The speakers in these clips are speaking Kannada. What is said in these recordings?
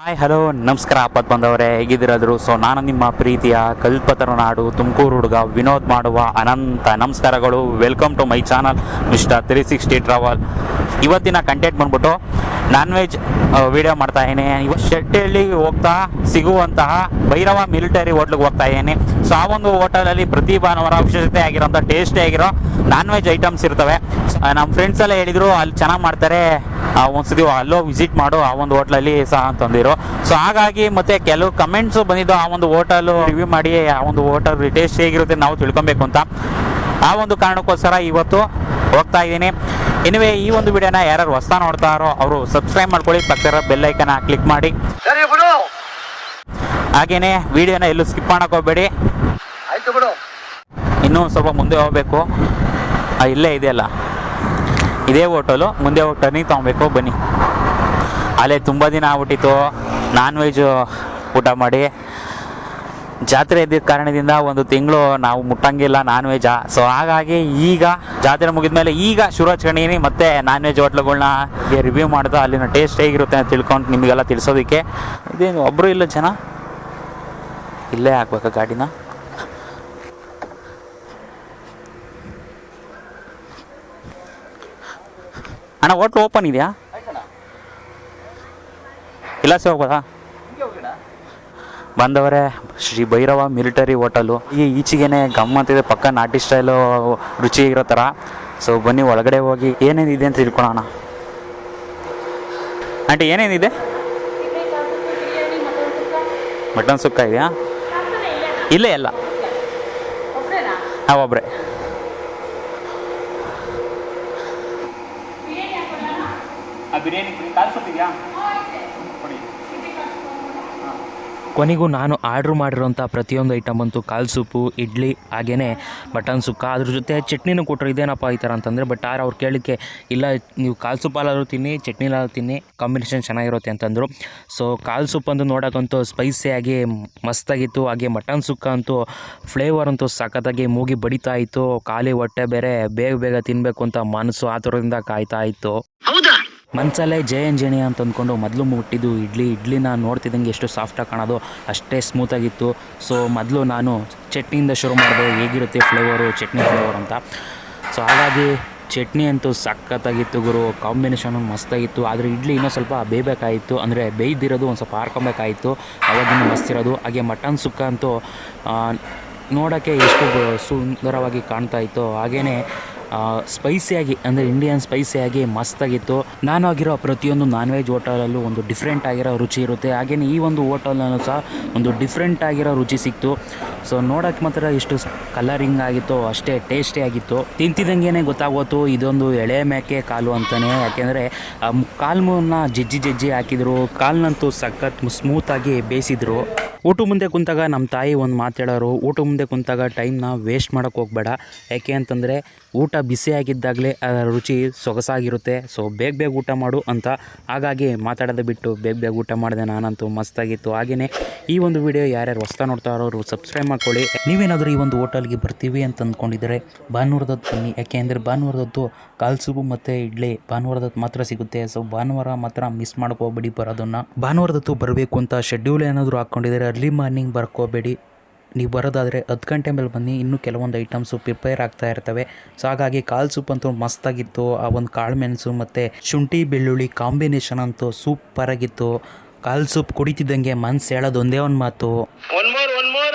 ಹಾಯ್ ಹಲೋ ನಮಸ್ಕಾರ, ಆಪತ್ ಬಂದವರೇ, ಹೇಗಿದ್ದೀರಾದ್ರು? ಸೊ ನಾನು ನಿಮ್ಮ ಪ್ರೀತಿಯ ಕಲ್ಪತರ ನಾಡು ತುಮಕೂರು ಹುಡುಗ ವಿನೋದ್ ಮಾಡುವ ಅನಂತ ನಮಸ್ಕಾರಗಳು. Welcome to my channel mister three sixty travel ಇವತ್ತಿನ ಕಂಟೆಂಟ್ ಬಂದ್ಬಿಟ್ಟು ನಾನ್ ವೆಜ್ ವಿಡಿಯೋ ಮಾಡ್ತಾ ಇದ್ದೀನಿ. ಇವತ್ತು ಶೆಟ್ಟಿಯಲ್ಲಿ ಹೋಗ್ತಾ, ಸಿಗುವಂತಹ ಭೈರವ ಮಿಲಿಟರಿ ಹೋಟ್ಲಿಗೆ ಹೋಗ್ತಾ ಇದ್ದೀನಿ. ಸೊ ಆ ಒಂದು ಹೋಟೆಲಲ್ಲಿ ಪ್ರತಿ ಭಾನುವಾರ ವಿಶೇಷತೆ ಆಗಿರೋಂಥ ಟೇಸ್ಟಿ ಆಗಿರೋ ನಾನ್ ವೆಜ್ ಐಟಮ್ಸ್ ಇರ್ತವೆ ನಮ್ಮ ಫ್ರೆಂಡ್ಸ್ ಎಲ್ಲ ಹೇಳಿದ್ರು, ಅಲ್ಲಿ ಚೆನ್ನಾಗಿ ಮಾಡ್ತಾರೆ. ಒಂದ್ಸತಿ ಅಲ್ಲೋ ವಿಸಿಟ್ ಮಾಡು, ಆ ಒಂದು ಹೋಟ್ಲಲ್ಲಿ ಸಹ ಅಂತಂದಿರು ಸೊ ಹಾಗಾಗಿ ಮತ್ತೆ ಕೆಲವು ಕಮೆಂಟ್ಸ್ ಬಂದಿದ್ದು ಆ ಒಂದು ಹೋಟೆಲ್ ರಿವ್ಯೂ ಮಾಡಿ, ಆ ಒಂದು ಹೋಟೆಲ್ ಟೇಸ್ಟ್ ಹೇಗಿರುತ್ತೆ ನಾವು ತಿಳ್ಕೊಬೇಕು ಅಂತ. ಆ ಒಂದು ಕಾರಣಕ್ಕೋಸ್ಕರ ಇವತ್ತು ಹೋಗ್ತಾ ಇದ್ದೀನಿ. ಎನಿವೆ ಈ ಒಂದು ವಿಡಿಯೋನ ಯಾರು ಹೊಸ ನೋಡ್ತಾರೋ ಅವರು ಸಬ್ಸ್ಕ್ರೈಬ್ ಮಾಡ್ಕೊಳ್ಳಿ ಪಕ್ಕದ ಬೆಲ್ ಐಕನ್ ಕ್ಲಿಕ್ ಮಾಡಿ. ಹಾಗೇನೆ ವಿಡಿಯೋನ ಎಲ್ಲೂ ಸ್ಕಿಪ್ ಮಾಡಕ್ ಹೋಗ್ಬೇಡಿ. ಇನ್ನೂ ಸ್ವಲ್ಪ ಮುಂದೆ ಹೋಗ್ಬೇಕು. ಇಲ್ಲೇ ಇದೆಯಲ್ಲ. ಇದೇ ಹೋಟೆಲು ಮುಂದೆ ಹೋಗಿ ಟರ್ನಿಂಗ್ ತೊಗೊಬೇಕು ಬನ್ನಿ. ಅಲ್ಲೇ ತುಂಬ ದಿನ ಆಗ್ಬಿಟ್ಟಿತ್ತು. ನಾನ್ ವೆಜ್ ಊಟ ಮಾಡಿ. ಜಾತ್ರೆ ಇದ್ದಿದ್ದ ಕಾರಣದಿಂದ ಒಂದು ತಿಂಗಳು ನಾವು ಮುಟ್ಟಂಗಿಲ್ಲ ನಾನ್ ವೆಜ್ ಸೊ ಹಾಗಾಗಿ ಈಗ ಜಾತ್ರೆ ಮುಗಿದ್ಮೇಲೆ ಈಗ ಶುರು ಹಚ್ಕೊಂಡಿನಿ ಮತ್ತೆ ನಾನ್ ವೆಜ್ ಹೋಟ್ಲುಗಳನ್ನ ರಿವ್ಯೂ ಮಾಡ್ತಾ ಅಲ್ಲಿನ ಟೇಸ್ಟ್ ಹೇಗಿರುತ್ತೆ ಅಂತ ತಿಳ್ಕೊಂಡು ನಿಮಗೆಲ್ಲ ತಿಳಿಸೋದಕ್ಕೆ. ಇದೇನು ಒಬ್ಬರು ಇಲ್ಲ ಜನ? ಇಲ್ಲೇ ಹಾಕ್ಬೇಕಾ ಗಾಡಿನ? ಅಣ್ಣ, ಹೋಟ್ಲು ಓಪನ್ ಇದೆಯಾ? ಇಲ್ಲ, ಸರ್, ಹೋಗ್ಬೋದಾ? ಬಂದವರೇ, ಶ್ರೀ ಭೈರವ ಮಿಲಿಟರಿ ಹೋಟೆಲು. ಈ ಈಚೆಗೇನೆ ಗಮ್ಮತ್ತಿದೆ, ಪಕ್ಕ ನಾಟಿ ಸ್ಟೈಲು ರುಚಿ ಇರೋ ಥರ ಸೊ ಬನ್ನಿ, ಒಳಗಡೆ ಹೋಗಿ. ಏನೇನಿದೆ ಅಂತ ತಿಳ್ಕೊಳೋಣ ಆಂಟಿ, ಏನೇನಿದೆ? ಮಟನ್ ಸುಕ್ಕ ಇದೆಯಾ? ಇಲ್ಲೇ ಎಲ್ಲ ಹಾಂ, ಒಬ್ರೆ. ಬಿರಿಯಾನಿ, ಕಾಲು ಕೊನೆಗೂ ನಾನು ಆರ್ಡ್ರ್ ಮಾಡಿರುವಂಥ ಪ್ರತಿಯೊಂದು ಐಟಮ್ ಅಂತೂ ಕಾಲು ಸೂಪು, ಇಡ್ಲಿ ಹಾಗೆಯೇ ಮಟನ್ ಸುಕ್ಕ ಅದ್ರ ಜೊತೆ ಚಟ್ನಿನೂ ಕೊಟ್ಟರು ಇದೇನಪ್ಪ ಈ ಥರ ಅಂತಂದರೆ ಬಟ್ ಆರು ಅವ್ರು ಕೇಳಿಕ್ಕೆ ಇಲ್ಲ, ನೀವು ಕಾಲು ಸೂಪಲ್ಲಾದರೂ ತಿನ್ನಿ ಚಟ್ನಿಲಾದರೂ ತಿನ್ನಿ ಕಾಂಬಿನೇಷನ್ ಚೆನ್ನಾಗಿರುತ್ತೆ ಅಂತಂದರು. ಸೊ ಕಾಲು ಸೂಪ್ ಅಂತೂ ನೋಡೋಕ್ಕಂತೂ ಸ್ಪೈಸಿಯಾಗಿ ಮಸ್ತಾಗಿತ್ತು. ಹಾಗೆ ಮಟನ್ ಸುಕ್ಕ ಅಂತೂ ಫ್ಲೇವರ್ ಅಂತೂ ಸಖತ್ತಾಗಿ ಮೂಗಿ ಬಡಿತಾ ಇತ್ತು. ಖಾಲಿ ಹೊಟ್ಟೆ ಬೇರೆ, ಬೇಗ ಬೇಗ ತಿನ್ನಬೇಕು ಅಂತ ಮನಸ್ಸು ಆ ಥರದಿಂದ ಕಾಯ್ತಾ ಇತ್ತು. ಹೌದಾ? ಮನ್ಸಲ್ಲೇ ಜಯ ಅಂತ ಅಂದ್ಕೊಂಡು ಮೊದಲು ಮುಟ್ಟಿದ್ದು ಇಡ್ಲಿ ಇಡ್ಲಿನ ನೋಡ್ತಿದ್ದಂಗೆ ಎಷ್ಟು ಸಾಫ್ಟಾಗಿ ಕಾಣೋದು, ಅಷ್ಟೇ ಸ್ಮೂತಾಗಿತ್ತು ಸೊ ಮೊದಲು ನಾನು ಚಟ್ನಿಯಿಂದ ಶುರು ಮಾಡಿದೆ, ಹೇಗಿರುತ್ತೆ ಫ್ಲೇವರು ಚಟ್ನಿ ಫ್ಲೇವರ್ ಅಂತ. ಸೊ ಹಾಗಾಗಿ ಚಟ್ನಿ ಅಂತೂ ಸಖತ್ತಾಗಿತ್ತು ಗುರು ಕಾಂಬಿನೇಷನು ಮಸ್ತಾಗಿತ್ತು. ಆದರೆ ಇಡ್ಲಿ ಇನ್ನೂ ಸ್ವಲ್ಪ ಬೇಯಬೇಕಾಗಿತ್ತು ಅಂದರೆ ಬೇಯ್ದಿರೋದು ಒಂದು ಸ್ವಲ್ಪ ಹಾರ್ಕೊಬೇಕಾಗಿತ್ತು ಅವಾಗಿನ ಮಸ್ತಿರೋದು. ಹಾಗೆ ಮಟನ್ ಸುಕ್ಕ ಅಂತೂ ನೋಡೋಕ್ಕೆ ಎಷ್ಟು ಸುಂದರವಾಗಿ ಕಾಣ್ತಾ ಇತ್ತು. ಹಾಗೆಯೇ ಸ್ಪೈಸಿಯಾಗಿ ಅಂದರೆ ಇಂಡಿಯನ್ ಸ್ಪೈಸಿಯಾಗಿ ಮಸ್ತಾಗಿತ್ತು. ನಾನು ಆಗಿರೋ ಪ್ರತಿಯೊಂದು ನಾನ್ ವೆಜ್ ಹೋಟೆಲಲ್ಲೂ ಒಂದು ಡಿಫ್ರೆಂಟ್ ಆಗಿರೋ ರುಚಿ ಇರುತ್ತೆ. ಹಾಗೆಯೇ ಈ ಒಂದು ಹೋಟೆಲಲ್ಲೂ ಸಹ ಒಂದು ಡಿಫ್ರೆಂಟ್ ಆಗಿರೋ ರುಚಿ ಸಿಕ್ತು. ಸೊ ನೋಡೋಕ್ಕೆ ಮಾತ್ರ ಇಷ್ಟು ಕಲರಿಂಗ್ ಆಗಿತ್ತು, ಅಷ್ಟೇ ಟೇಸ್ಟಿ ಆಗಿತ್ತು ತಿಂತಿದ್ದಂಗೆ ಗೊತ್ತಾಗೋತು. ಇದೊಂದು ಎಳೆ ಮೇಕೆ ಕಾಲು ಅಂತಲೇ ಯಾಕೆಂದರೆ ಕಾಲ್ಮನ್ನ ಜಜ್ಜಿ ಜಜ್ಜಿ ಹಾಕಿದ್ರು. ಕಾಲ್ನಂತೂ ಸಖತ್ ಸ್ಮೂತಾಗಿ ಬೇಯಿಸಿದ್ರು. ಊಟ ಮುಂದೆ ಕುಂತಾಗ ನಮ್ಮ ತಾಯಿ ಒಂದು ಮಾತಾಡೋರು ಊಟ ಮುಂದೆ ಕುಂತಾಗ ಟೈಮ್ನ ವೇಸ್ಟ್ ಮಾಡೋಕ್ಕೆ ಹೋಗ್ಬೇಡ. ಯಾಕೆ ಅಂತಂದರೆ, ಊಟ ಬಿಸಿಯಾಗಿದ್ದಾಗಲೇ ಅದರ ರುಚಿ ಸೊಗಸಾಗಿರುತ್ತೆ. ಸೊ ಬೇಗ ಬೇಗ ಊಟ ಮಾಡು ಅಂತ ಹಾಗಾಗಿ ಮಾತಾಡೋದು ಬಿಟ್ಟು ಬೇಗ ಬೇಗ ಊಟ ಮಾಡಿದೆ. ನಾನಂತೂ ಮಸ್ತಾಗಿತ್ತು. ಹಾಗೆಯೇ ಈ ಒಂದು ವಿಡಿಯೋ ಯಾರ್ಯಾರು ಹೊಸ್ತಾ ನೋಡ್ತಾರೋ ಅವರು ಸಬ್ಸ್ಕ್ರೈಬ್ ಮಾಡ್ಕೊಳ್ಳಿ ನೀವೇನಾದರೂ ಈ ಒಂದು ಹೋಟೆಲ್ಗೆ ಬರ್ತೀವಿ ಅಂತ ಅಂದ್ಕೊಂಡಿದ್ರೆ ಭಾನುವಾರದದ್ದು ಬನ್ನಿ. ಯಾಕೆ ಅಂದರೆ ಭಾನುವಾರದದ್ದು ಕಾಲ್ಸುಬು ಮತ್ತು ಇಡ್ಲಿ ಭಾನುವಾರದದ್ದು ಮಾತ್ರ ಸಿಗುತ್ತೆ. ಸೊ ಭಾನುವಾರ ಮಾತ್ರ ಮಿಸ್ ಮಾಡ್ಕೋಬೇಡಿ ಬರೋದನ್ನು ಭಾನುವಾರದತ್ತು ಬರಬೇಕು ಅಂತ ಶೆಡ್ಯೂಲ್ ಏನಾದರೂ ಹಾಕ್ಕೊಂಡಿದ್ರೆ ಅರ್ಲಿ ಮಾರ್ನಿಂಗ್ ಬರ್ಕೋಬೇಡಿ. ನೀವು ಬರೋದಾದರೆ ಹತ್ತು ಗಂಟೆ ಮೇಲೆ ಬನ್ನಿ. ಇನ್ನೂ ಕೆಲವೊಂದು ಐಟಮ್ಸು ಪ್ರಿಪೇರ್ ಆಗ್ತಾ ಇರ್ತವೆ. ಸೊ ಹಾಗಾಗಿ ಕಾಲು ಸೂಪ್ ಅಂತೂ ಮಸ್ತಾಗಿತ್ತು. ಆ ಒಂದು ಕಾಳು ಮೆಣಸು ಮತ್ತು ಶುಂಠಿ, ಬೆಳ್ಳುಳ್ಳಿ ಕಾಂಬಿನೇಷನ್ ಅಂತೂ ಸೂಪರ್ ಆಗಿತ್ತು. ಕಾಲ್ ಸೂಪ್ ಕುಡಿತಿದ್ದಂಗೆ ಮನ್ಸು ಹೇಳೋದು ಒಂದೇ ಒಂದು ಮಾತು.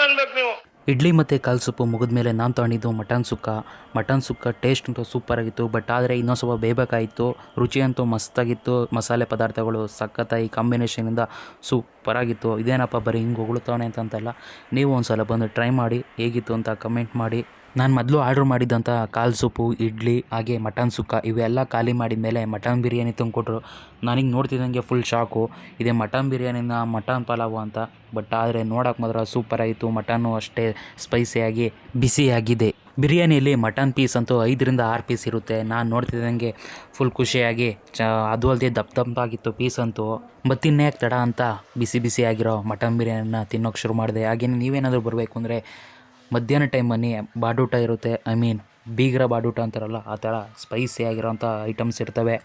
ಅನ್ಬೇಕು ನೀವು. ಇಡ್ಲಿ ಮತ್ತು ಕಾಲು ಸೂಪು ಮುಗಿದ್ಮೇಲೆ ನಾನು ತಗೊಂಡಿದ್ದು mutton sukka. Mutton sukka taste ಅಂತೂ ಸೂಪರಾಗಿತ್ತು ಬಟ್ ಆದರೆ ಇನ್ನೊಂದು ಸ್ವಲ್ಪ ಬೇಯಬೇಕಾಗಿತ್ತು ರುಚಿ ಅಂತೂ ಮಸ್ತಾಗಿತ್ತು. ಮಸಾಲೆ ಪದಾರ್ಥಗಳು ಸಖತ್ತಾಗಿ ಕಾಂಬಿನೇಷನಿಂದ ಸೂಪರಾಗಿತ್ತು ಇದೇನಪ್ಪ ಬರೀ ಹಿಂಗೆ ಹೊಗಳ್ತವಣೆ ಅಂತಂತಲ್ಲ, ನೀವು ಒಂದು ಸಲ ಬಂದು ಟ್ರೈ ಮಾಡಿ, ಹೇಗಿತ್ತು ಅಂತ ಕಮೆಂಟ್ ಮಾಡಿ. ನಾನು ಮೊದಲು ಆರ್ಡ್ರ್ ಮಾಡಿದ್ದಂಥ ಕಾಲು ಸೂಪು, ಇಡ್ಲಿ, ಹಾಗೆ ಮಟನ್ ಸುಕ್ಕ ಇವೆಲ್ಲ ಖಾಲಿ ಮಾಡಿದ ಮೇಲೆ ಮಟನ್ ಬಿರಿಯಾನಿ ತಂದುಕೊಟ್ರು. ನನಗೆ ನೋಡ್ತಿದ್ದಂಗೆ ಫುಲ್ ಶಾಕು ಇದೇ ಮಟನ್ ಬಿರಿಯಾನಿನ ಮಟನ್ ಪಲಾವು ಅಂತ. ಬಟ್ ಆದರೆ ನೋಡೋಕೆ ಮಾತ್ರ ಸೂಪರಾಗಿತ್ತು ಮಟನ್ನು ಅಷ್ಟೇ ಸ್ಪೈಸಿಯಾಗಿ ಬಿಸಿಯಾಗಿದೆ. ಬಿರಿಯಾನಿಯಲ್ಲಿ ಮಟನ್ ಪೀಸ್ ಅಂತೂ ಐದರಿಂದ ಆರು ಪೀಸ್ ಇರುತ್ತೆ. ನಾನು ನೋಡ್ತಿದ್ದಂಗೆ ಫುಲ್ ಖುಷಿಯಾಗಿ, ಚ, ಅದು ಅಲ್ಲದೆ ದಪ್ಪ ದಪ್ಪಾಗಿತ್ತು ಪೀಸ್ ಅಂತೂ. ಮತ್ತಿನ್ನೇ ತಡ ಅಂತ ಬಿಸಿ ಬಿಸಿಯಾಗಿರೋ ಮಟನ್ ಬಿರಿಯಾನಿನ ತಿನ್ನೋಕೆ ಶುರು ಮಾಡಿದೆ. ಹಾಗೆಯೇ ನೀವೇನಾದರೂ ಬರಬೇಕು ಅಂದರೆ ಮಧ್ಯಾಹ್ನ ಟೈಮಲ್ಲಿ ಬಾಡೂಟ ಇರುತ್ತೆ. ಐ ಮೀನ್ ಬೀಗರ ಬಾಡೂಟ ಅಂತಾರಲ್ಲ, ಆ ಥರ ಸ್ಪೈಸಿ ಆಗಿರೋಂಥ ಐಟಮ್ಸ್ ಇರ್ತವೆ.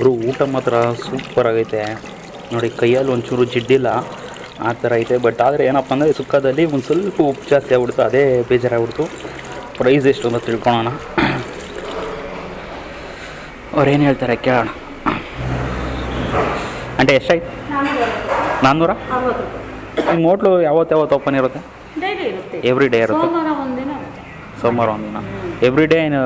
ಗುರು, ಊಟ ಮಾತ್ರ ಸೂಪರ್ ಆಗೈತೆ. ನೋಡಿ, ಕೈಯಲ್ಲಿ ಒಂಚೂರು ಜಿಡ್ಡಿಲ್ಲ, ಆ ಥರ ಐತೆ. ಬಟ್ ಆದರೆ ಏನಪ್ಪ ಅಂದರೆ, ಸುಕ್ಕದಲ್ಲಿ ಒಂದು ಸ್ವಲ್ಪ ಉಪ್ಪು ಜಾಸ್ತಿ ಆಗ್ಬಿಡ್ತು. ಅದೇ ಬೇಜಾರಾಗ್ಬಿಡ್ತು. ಪ್ರೈಸ್ ಎಷ್ಟು ಅಂತ ತಿಳ್ಕೊಳೋಣ. ಅವ್ರೇನು ಹೇಳ್ತಾರೆ ಕೇಳೋಣ. ಅಂಟೆ ಎಷ್ಟಾಯ್ತು? ನಾನ್ನೂರ? ನಿಮ್ಮ ಹೋಟ್ಲು ಯಾವತ್ತು ಯಾವತ್ತು ಓಪನ್ ಇರುತ್ತೆ? ಡೈಲಿ ಇರುತ್ತೆ. ಎವ್ರಿ ಡೇ ಇರುತ್ತೆ? ಸೋಮವಾರ ಒಂದಿನ ಸೋಮವಾರ ಒಂದಿನ? ಎವ್ರಿ ಡೇ ಏನು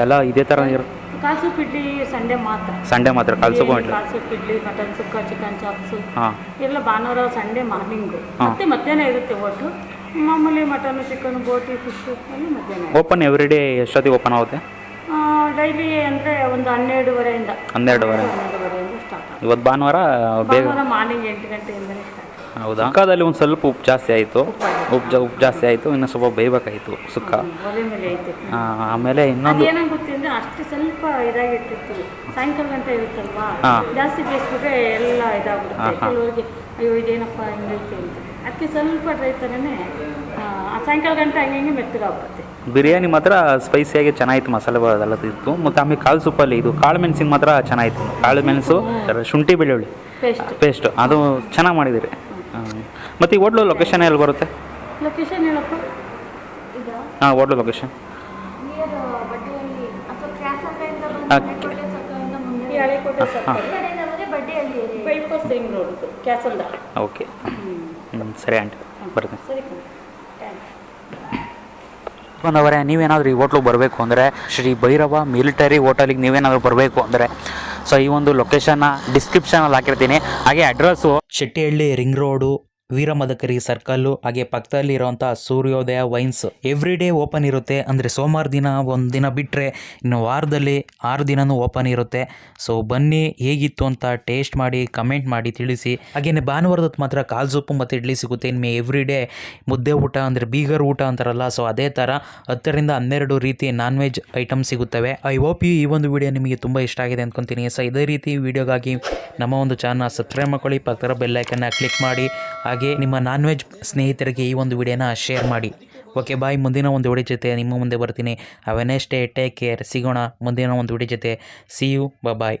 ಎಲ್ಲ ಇದೇ ಥರ ಇರುತ್ತೆ? ಕಾಸು ಪಿಡ್ಲಿ ಸಂಡೆ ಮಾತ್ರ. ಸಂಡೇ ಮಾತ್ರ ಕಾಲು ಇಟ್ಲಿ ಕಾಸು ಪಿಡ್ಲಿ ಮಟನ್ ಸುಕ್ಕ ಚಿಕನ್ ಚಾಪ್ಸು ಹಾಂ. ಎಲ್ಲ ಭಾನುವಾರ ಸಂಡೇ ಮಾರ್ನಿಂಗು. ಮತ್ತೆ ಮಧ್ಯಾಹ್ನ ಇರುತ್ತೆ ಒಟ್ಟು. ಮಾಮೂಲಿ ಮಟನ್ ಚಿಕನ್ ಬೋಟಿ ಫಿಶು ಎಲ್ಲ ಮಧ್ಯಾಹ್ನ ಓಪನ್ ಎವ್ರಿ ಡೇ ಎಷ್ಟೊತ್ತಿಗೆ ಓಪನ್ ಆಗುತ್ತೆ? ಡೈಲಿ ಅಂದರೆ ಒಂದು ಹನ್ನೆರಡುವರೆಯಿಂದ ಹನ್ನೆರಡುವರೆ. ಹನ್ನೆರಡುವರೆಯಿಂದ ಸ್ಟಾರ್ಟ್ ಇವತ್ತು ಭಾನುವಾರ ಬೇಗ ಮಾರ್ನಿಂಗ್ ಎಂಟು ಗಂಟೆಯಿಂದಲೇ ಸ್ಟಾರ್ಟ್ ಹೌದಾ? ಸುಕ್ಕದಲ್ಲಿ ಒಂದು ಸ್ವಲ್ಪ ಉಪ್ಪು ಜಾಸ್ತಿ ಆಯಿತು. ಉಪ್ಪು ಜಾ ಉಪ್ಪು ಜಾಸ್ತಿ ಆಯಿತು ಇನ್ನು ಸ್ವಲ್ಪ ಬೇಯಬೇಕಾಯಿತು ಸುಕ್ಕ. ಒಲೆ ಮೇಲೆ ಐತೆ ಆಮೇಲೆ ಇನ್ನೊಂದು ಅದೇನಂಗ್ ಗೊತ್ತಿದ್ರೆ ಅಷ್ಟು ಸ್ವಲ್ಪ ಇದಾಗಿರ್ತಿತ್ತು ಸಾಯಂಕಾಲ ಗಂಟೆ ಇರುತ್ತಲ್ವಾ? ಹಾ. ಜಾಸ್ತಿ ಬೇಯಿಸ್ಬಿಟ್ರೆ ಎಲ್ಲ ಹಾ, ಇದಾಗ್ಬಿಡುತ್ತೆ. ಹಾ. ಕೆಲವರಿಗೆ ಅಯ್ಯೋ ಇದೇನಪ್ಪ ಹಿಂಗೈತೆ ಅಂತ. ಅದಕ್ಕೆ ಸ್ವಲ್ಪ ಡ್ರೈ ಥರನೇ ಆ, ಸಾಯಂಕಾಲ ಗಂಟೆ ಹಂಗೆ ಹಿಂಗೆ ಮೆತ್ತಗಾಗ್ಬಿಡುತ್ತೆ. ಬಿರಿಯಾನಿ ಮಾತ್ರ ಸ್ಪೈಸಿಯಾಗಿ ಚೆನ್ನಾಗಿತ್ತು ಮಸಾಲೆ ಎಲ್ಲ ಇತ್ತು ಮತ್ತು ಆಮೇಲೆ ಕಾಳು ಸೂಪಲ್ಲಿ ಇದು ಕಾಳು ಮೆಣಸಿನ ಮಾತ್ರ ಚೆನ್ನಾಗಿತ್ತು. ಕಾಳು ಮೆಣಸು ಶುಂಠಿ ಬೆಳ್ಳುಳ್ಳಿ. ಪೇಸ್ಟ್. ಪೇಸ್ಟ್. ಅದು ಚೆನ್ನಾಗಿ ಮಾಡಿದಿರಿ ಮತ್ತು ಈ ಹೋಟ್ಲು ಲೊಕೇಶನ್ ಎಲ್ಲಿ ಬರುತ್ತೆ? ಲೊಕೇಶನ್ ಹೇಳಪ್ಪ ಇದು? ಹಾಂ ಹೋಟ್ಲು ಲೊಕೇಶನ್ ನಿಯರ್ ಬಡ್ಡಿಹಳ್ಳಿ ಅಥವಾ ಕ್ರಾಸ್ ಹತ್ರದಿಂದ ಆ, ಬಂದು ಕೋಟೆ ಸರ್ಕಲಿಂದ ಮುಂದೆ ಈ ಹಳೆಕೋಟೆ ಈ ಕಡೆಯಿಂದ ಬಂದ್ರೆ ಬಡ್ಡಿಹಳ್ಳಿ ಬೈಪಾಸ್ ರಿಂಗ್ ರೋಡ್ ಕ್ಯಾಸಲ್ದ ಓಕೆ ಹ್ಞೂ ಸರಿ ಆಂಟಿ ಬರ್ತೀನಿ. ಸರಿ ಥ್ಯಾಂಕ್ಸ್ ಬಂದವರೇ ನೀವೇನಾದರೂ ಈ ಹೋಟ್ಲಿಗೆ ಬರಬೇಕು ಅಂದರೆ ಶ್ರೀ ಭೈರವ ಮಿಲಿಟರಿ ಹೋಟೆಲಿಗೆ ನೀವೇನಾದರೂ ಬರಬೇಕು ಅಂದರೆ ಸೊ ಈ ಒಂದು ಲೊಕೇಶನ್ನ ಡಿಸ್ಕ್ರಿಪ್ಷನಲ್ಲಿ ಹಾಕಿರ್ತೀನಿ. ಹಾಗೆ address Shettihalli ring road Veeramadakari circle, ಹಾಗೆ ಪಕ್ಕದಲ್ಲಿ ಇರುವಂತಹ ಸೂರ್ಯೋದಯ ವೈನ್ಸ್ ಎವ್ರಿ ಡೇ ಓಪನ್ ಇರುತ್ತೆ. ಅಂದರೆ ಸೋಮವಾರ ದಿನ ಒಂದು ದಿನ ಬಿಟ್ಟರೆ ಇನ್ನು ವಾರದಲ್ಲಿ ಆರು ದಿನವೂ ಓಪನ್ ಇರುತ್ತೆ. ಸೊ ಬನ್ನಿ, ಹೇಗಿತ್ತು ಅಂತ ಟೇಸ್ಟ್ ಮಾಡಿ ಕಮೆಂಟ್ ಮಾಡಿ ತಿಳಿಸಿ. ಹಾಗೆಯೇ ಭಾನುವಾರದತ್ತು ಮಾತ್ರ ಕಾಲ್ ಸೊಪ್ಪು ಮತ್ತು ಇಡ್ಲಿ ಸಿಗುತ್ತೆ. ಇನ್ನು ಎವ್ರಿ ಡೇ ಮುದ್ದೆ ಊಟ ಅಂದರೆ ಬೀಗರ್ ಊಟ ಅಂತಾರಲ್ಲ ಸೊ ಅದೇ ಥರ ಹತ್ತರಿಂದ ಹನ್ನೆರಡು ರೀತಿ ನಾನ್ ವೆಜ್ ಐಟಮ್ ಸಿಗುತ್ತವೆ. ಐ ಹೋಪ್ ಈ ಒಂದು ವಿಡಿಯೋ ನಿಮಗೆ ತುಂಬ ಇಷ್ಟ ಆಗಿದೆ ಅಂದ್ಕೊತೀನಿ ಸೊ ಇದೇ ರೀತಿ ವಿಡಿಯೋಗಾಗಿ ನಮ್ಮ ಒಂದು ಚಾನಲ್ ಸಬ್ಸ್ಕ್ರೈಬ್ ಮಾಡ್ಕೊಳ್ಳಿ, ಪಕ್ಕದ ಬೆಲ್ಲೈಕನ್ನ ಕ್ಲಿಕ್ ಮಾಡಿ. ಹಾಗೆ ನಿಮ್ಮ ನಾನ್ ವೆಜ್ ಸ್ನೇಹಿತರಿಗೆ ಈ ಒಂದು ವಿಡಿಯೋನ ಶೇರ್ ಮಾಡಿ. ಓಕೆ ಬಾಯ್ ಮುಂದಿನ ಒಂದು ವಿಡಿಯೋ ಜೊತೆ ನಿಮ್ಮ ಮುಂದೆ ಬರ್ತೀನಿ. ಅವೆನೇ ಸ್ಟೇ ಟೇಕ್ ಕೇರ್ ಸಿಗೋಣ. ಮುಂದಿನ ಒಂದು ವಿಡಿಯೋ ಜೊತೆ. C you bye